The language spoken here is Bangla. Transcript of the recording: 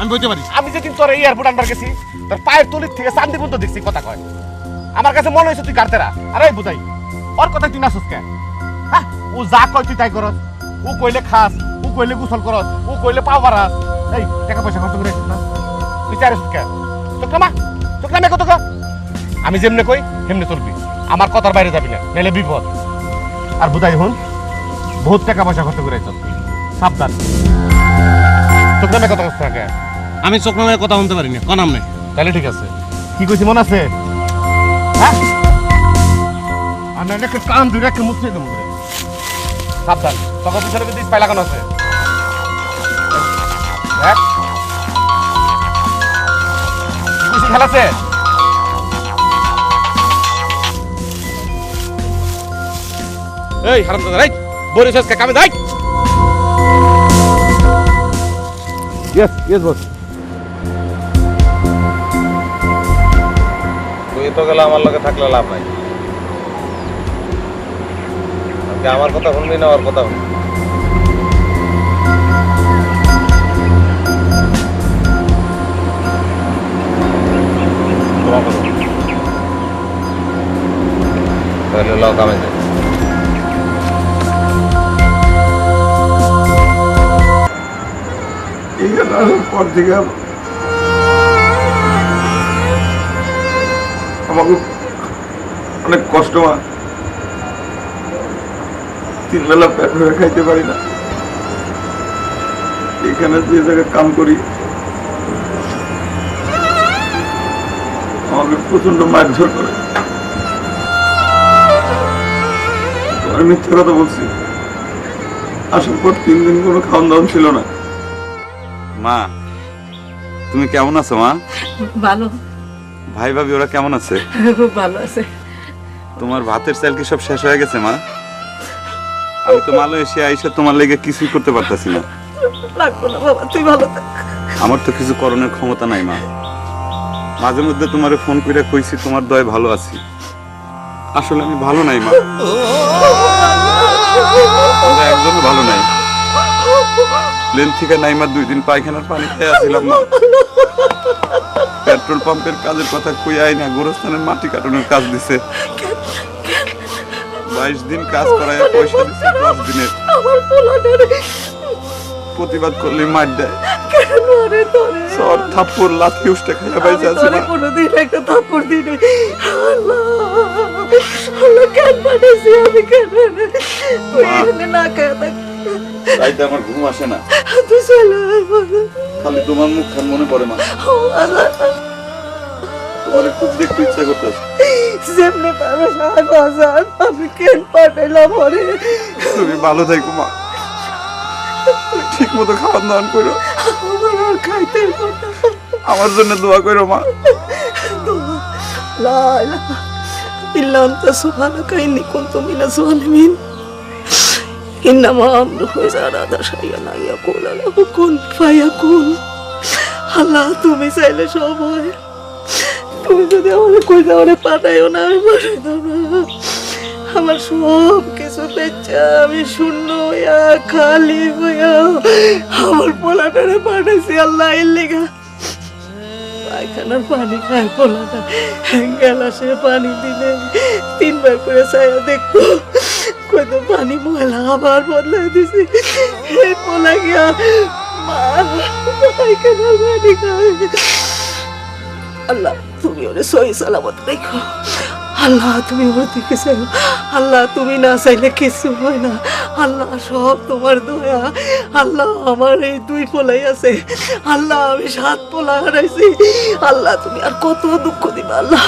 আমি বইতে পারি। আমি যেদিন তোর এয়ারপোর্ট গেছি তোর পায়ের তলির থেকে চান্দি পর্যন্ত দেখছি কথা কয়। আমার কাছে মনে হয়েছে তুই কারতেরা। আরে বুঝাই ওর কথা তুই কে? হ্যাঁ? ও যা কয় তুই তাই করস। ও কইলে খাস ও কইলে গোসল করস ও কইলে পাও বাড়াস। এই টাকা পয়সা খরচ করে না। তুই কত আমি যেমনে কই সেমনে চলবি। আমার কথার বাইরে যাবি না নাহলে বিপদ। আর বুঝাই হুন বহুত টাকা পয়সা খরচ করে সাবধান। নামে কত কষ্ট থাকে আমি চোখ নামের কথা শুনতে পারি না কনাম নেই তাহলে ঠিক আছে। কি কইছি মনে আছে? হ্যাঁ? আর না একটা কান দুই একটা মুছে দেবো করে সাবধান। তখন পিছনে কিন্তু স্পাই লাগানো আছে। দেখ। কি কইছি খেলাছে এই হারাম দাদা রাইট কামে যাই। ইয়েস ইয়েস বস তুই তো গেলে আমার লগে থাকলে লাভ নাই। আজকে আমার কথা শুনবি না, ওর কথা শুনবি তাহলে লক আমি পর থেকে আমাকে অনেক কষ্ট তিন বেলা পেট ভরে খাইতে পারি না। এখানে যে জায়গায় কাম করি, আমাকে প্রচণ্ড মারধর করে। আমি মিথ্যা কথা বলছি। আসার পর তিন দিন কোনো খাওয়ান দাওয়ান ছিল না। মা তুমি কেমন আছো মা? ভালো। ভাই ভাবি ওরা কেমন আছে? খুব ভালো আছে। তোমার ভাতের চাল কি সব শেষ হয়ে গেছে মা? আমি তো মালয়েশিয়া এসে তোমার লেগে কিছুই করতে পারতাছি না। লাগবো না বাবা তুই ভালো থাক। আমার তো কিছু করণের ক্ষমতা নাই মা। মাঝে মধ্যে তোমারে ফোন করে কইছি তোমার দয় ভালো আছি। আসলে আমি ভালো নাই মা। প্লেন থেকে নাইমা দুই দিন পায়খানার পানি খেয়ে আসছিলাম মা পেট্রোল পাম্পের কাজের কথা কই আই না গোরস্থানের মাটি কাটানোর কাজ দিছে। বাইশ দিন কাজ করায় পয়সা দিচ্ছে দশ দিনের। প্রতিবাদ করলে মার দেয়। সর থাপ্পড় লাথি উষ্টা খাইয়া বাইসে আছে তোরে কোনোদিন একটা থাপ্পড় দিই নাই। আল্লাহ আল্লাহ কেন পাঠাইছি আমি কেন তুই না থাক রাইতে আমার ঘুম আসে না তুই চলে আয় বাবা। খালি তোমার মুখ খান মনে পড়ে মা আল্লাহ তোমার খুব দেখতে ইচ্ছা করতেছে যেমনি পারো সাহায্য হাজার আমি কেন পাঠাইলাম ওরে তুমি ভালো থাকো মা ঠিক মতো খাওয়ান দাওয়ান করো আমার আর খাইতে কথা আমার জন্য দোয়া করো মা لا إله إلا أنت سبحانك إني كنت من الظالمين إنما أمره إذا أراد شيئا أن يقول له كن فيكون আল্লাহ তুমি চাইলে সব হয় তুমি যদি আমার কই যাওয়ারে পাঠাইও না আমি পাঠাইতাম না আমার সব কিছু বেচা আমি শূন্য হইয়া খালি হইয়া আমার পোলাটারে পাঠাইছি আল্লাহ এর লেগা পায়খানার পানি খায় পোলাটা গ্যালাসে পানি দিলে তিনবার করে ছায়া দেখতো কত পানি ময়লা আবার বদলাই দিছি। এই পোলা গিয়া মা পায়খানার পানি খায়। আল্লাহ, তুমি ওরে সহি সালামত রেখো। আল্লাহ, তুমি ওর দিকে চাই আল্লাহ, তুমি না চাইলে কিছু হয় না। আল্লাহ, সব তোমার দয়া। আল্লাহ, আমার এই দুই পোলাই আছে। আল্লাহ, আমি সাত পোলা হারাইছি। আল্লাহ, তুমি আর কত দুঃখ দিবা, আল্লাহ।